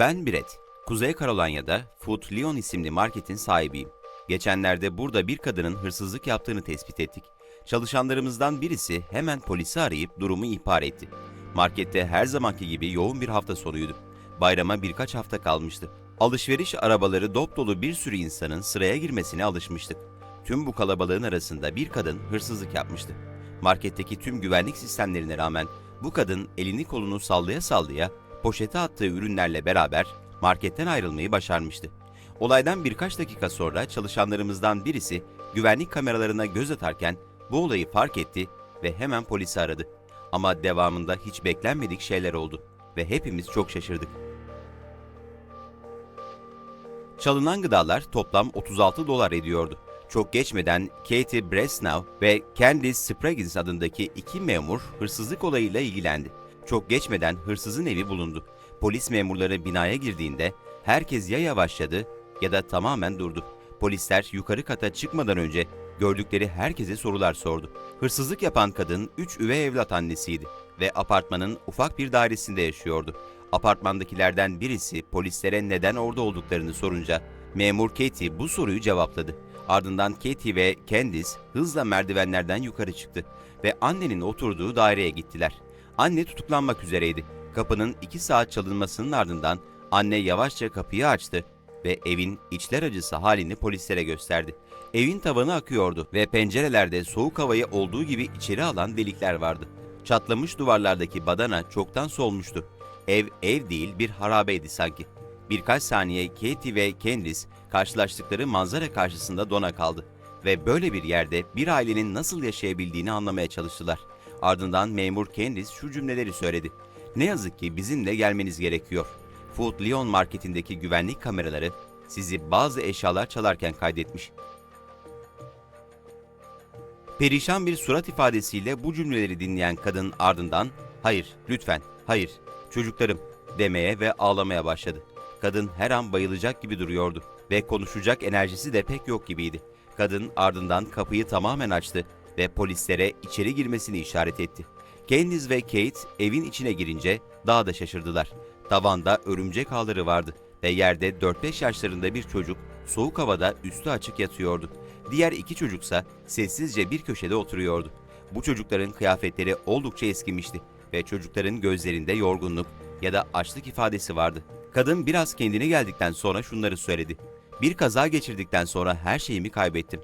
Ben Brett. Kuzey Carolyna'da Food Lion isimli marketin sahibiyim. Geçenlerde burada bir kadının hırsızlık yaptığını tespit ettik. Çalışanlarımızdan birisi hemen polisi arayıp durumu ihbar etti. Markette her zamanki gibi yoğun bir hafta sonuydu. Bayrama birkaç hafta kalmıştı. Alışveriş arabaları dop dolu bir sürü insanın sıraya girmesine alışmıştık. Tüm bu kalabalığın arasında bir kadın hırsızlık yapmıştı. Marketteki tüm güvenlik sistemlerine rağmen bu kadın elini kolunu sallaya sallaya poşete attığı ürünlerle beraber marketten ayrılmayı başarmıştı. Olaydan birkaç dakika sonra çalışanlarımızdan birisi güvenlik kameralarına göz atarken bu olayı fark etti ve hemen polisi aradı. Ama devamında hiç beklenmedik şeyler oldu ve hepimiz çok şaşırdık. Çalınan gıdalar toplam 36 dolar ediyordu. Çok geçmeden Katie Bresnow ve Candice Spraggins adındaki iki memur hırsızlık olayıyla ilgilendi. Çok geçmeden hırsızın evi bulundu. Polis memurları binaya girdiğinde herkes ya yavaşladı ya da tamamen durdu. Polisler yukarı kata çıkmadan önce gördükleri herkese sorular sordu. Hırsızlık yapan kadın 3 üvey evlat annesiydi ve apartmanın ufak bir dairesinde yaşıyordu. Apartmandakilerden birisi polislere neden orada olduklarını sorunca memur Katie bu soruyu cevapladı. Ardından Katie ve Candice hızla merdivenlerden yukarı çıktı ve annenin oturduğu daireye gittiler. Anne tutuklanmak üzereydi. Kapının iki saat çalınmasının ardından anne yavaşça kapıyı açtı ve evin içler acısı halini polislere gösterdi. Evin tavanı akıyordu ve pencerelerde soğuk havayı olduğu gibi içeri alan delikler vardı. Çatlamış duvarlardaki badana çoktan solmuştu. Ev ev değil bir harabeydi sanki. Birkaç saniye Katie ve Candice karşılaştıkları manzara karşısında dona kaldı ve böyle bir yerde bir ailenin nasıl yaşayabildiğini anlamaya çalıştılar. Ardından memur Candice şu cümleleri söyledi. Ne yazık ki bizimle gelmeniz gerekiyor. Food Lion marketindeki güvenlik kameraları sizi bazı eşyalar çalarken kaydetmiş. Perişan bir surat ifadesiyle bu cümleleri dinleyen kadın ardından "Hayır, lütfen, hayır, çocuklarım." demeye ve ağlamaya başladı. Kadın her an bayılacak gibi duruyordu ve konuşacak enerjisi de pek yok gibiydi. Kadın ardından kapıyı tamamen açtı ve polislere içeri girmesini işaret etti. Candice ve Kate evin içine girince daha da şaşırdılar. Tavanda örümcek ağları vardı ve yerde 4-5 yaşlarında bir çocuk soğuk havada üstü açık yatıyordu. Diğer iki çocuksa sessizce bir köşede oturuyordu. Bu çocukların kıyafetleri oldukça eskimişti ve çocukların gözlerinde yorgunluk ya da açlık ifadesi vardı. Kadın biraz kendine geldikten sonra şunları söyledi. Bir kaza geçirdikten sonra her şeyimi kaybettim.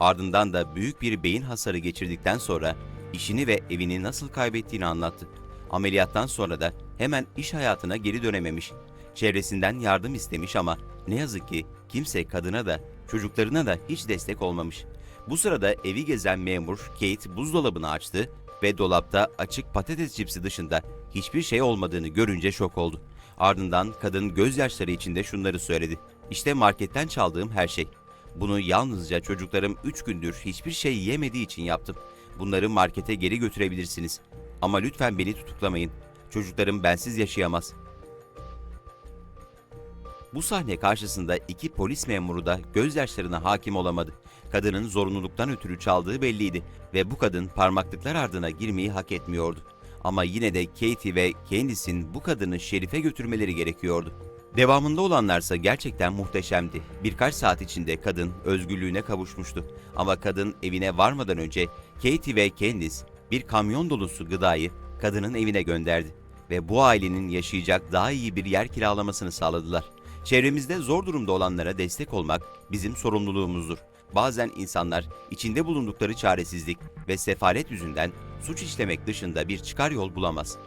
Ardından da büyük bir beyin hasarı geçirdikten sonra işini ve evini nasıl kaybettiğini anlattı. Ameliyattan sonra da hemen iş hayatına geri dönememiş. Çevresinden yardım istemiş ama ne yazık ki kimse kadına da çocuklarına da hiç destek olmamış. Bu sırada evi gezen memur Kate buzdolabını açtı ve dolapta açık patates cipsi dışında hiçbir şey olmadığını görünce şok oldu. Ardından kadın gözyaşları içinde şunları söyledi. İşte marketten çaldığım her şey. Bunu yalnızca çocuklarım 3 gündür hiçbir şey yemediği için yaptım. Bunları markete geri götürebilirsiniz. Ama lütfen beni tutuklamayın. Çocuklarım bensiz yaşayamaz. Bu sahne karşısında iki polis memuru da gözyaşlarına hakim olamadı. Kadının zorunluluktan ötürü çaldığı belliydi ve bu kadın parmaklıklar ardına girmeyi hak etmiyordu. Ama yine de Katie ve Candice'in bu kadını şerife götürmeleri gerekiyordu. Devamında olanlarsa gerçekten muhteşemdi. Birkaç saat içinde kadın özgürlüğüne kavuşmuştu. Ama kadın evine varmadan önce Katie ve Candice bir kamyon dolusu gıdayı kadının evine gönderdi ve bu ailenin yaşayacak daha iyi bir yer kiralamasını sağladılar. Çevremizde zor durumda olanlara destek olmak bizim sorumluluğumuzdur. Bazen insanlar içinde bulundukları çaresizlik ve sefalet yüzünden suç işlemek dışında bir çıkar yol bulamaz.